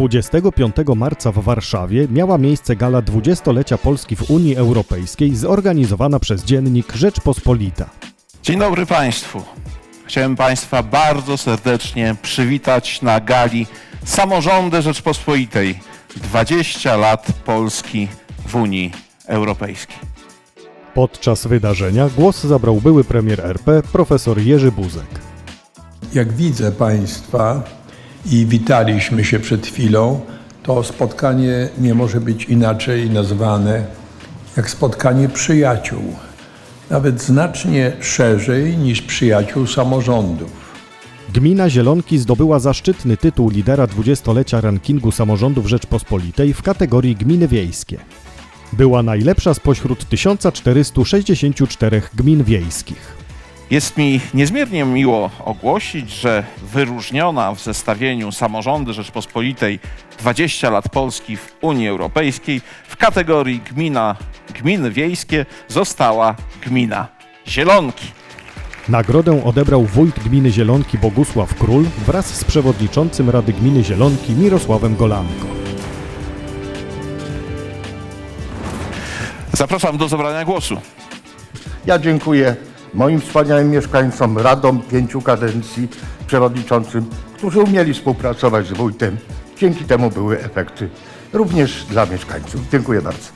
25 marca w Warszawie miała miejsce gala 20-lecia Polski w Unii Europejskiej zorganizowana przez dziennik Rzeczpospolita. Dzień dobry Państwu. Chciałem Państwa bardzo serdecznie przywitać na gali Samorządy Rzeczpospolitej 20 lat Polski w Unii Europejskiej. Podczas wydarzenia głos zabrał były premier RP profesor Jerzy Buzek. Jak widzę Państwa i witaliśmy się przed chwilą, to spotkanie nie może być inaczej nazwane jak spotkanie przyjaciół. Nawet znacznie szerzej niż przyjaciół samorządów. Gmina Zielonki zdobyła zaszczytny tytuł lidera 20-lecia rankingu samorządów Rzeczpospolitej w kategorii gminy wiejskie. Była najlepsza spośród 1464 gmin wiejskich. Jest mi niezmiernie miło ogłosić, że wyróżniona w zestawieniu Samorządy Rzeczpospolitej 20 lat Polski w Unii Europejskiej w kategorii gmina, gminy wiejskie została gmina Zielonki. Nagrodę odebrał wójt gminy Zielonki Bogusław Król wraz z przewodniczącym Rady Gminy Zielonki Mirosławem Golanko. Zapraszam do zabrania głosu. Ja dziękuję moim wspaniałym mieszkańcom, radom pięciu kadencji, przewodniczącym, którzy umieli współpracować z wójtem. Dzięki temu były efekty również dla mieszkańców. Dziękuję bardzo.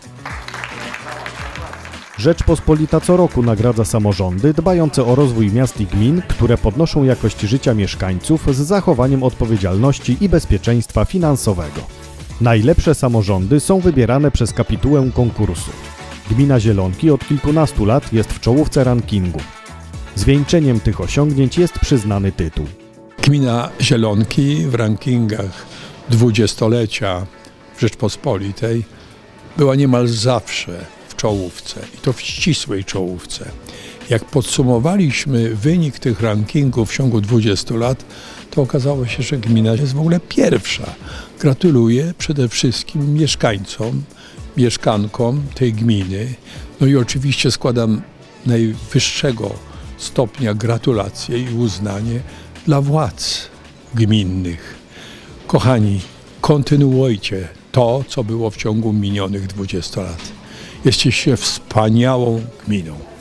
Rzeczpospolita co roku nagradza samorządy dbające o rozwój miast i gmin, które podnoszą jakość życia mieszkańców z zachowaniem odpowiedzialności i bezpieczeństwa finansowego. Najlepsze samorządy są wybierane przez kapitułę konkursu. Gmina Zielonki od kilkunastu lat jest w czołówce rankingu. Zwieńczeniem tych osiągnięć jest przyznany tytuł. Gmina Zielonki w rankingach dwudziestolecia Rzeczpospolitej była niemal zawsze w czołówce i to w ścisłej czołówce. Jak podsumowaliśmy wynik tych rankingów w ciągu 20 lat, to okazało się, że gmina jest w ogóle pierwsza. Gratuluję przede wszystkim mieszkańcom, mieszkankom tej gminy. No i oczywiście składam najwyższego stopnia gratulacje i uznanie dla władz gminnych. Kochani, kontynuujcie to, co było w ciągu minionych 20 lat. Jesteście wspaniałą gminą.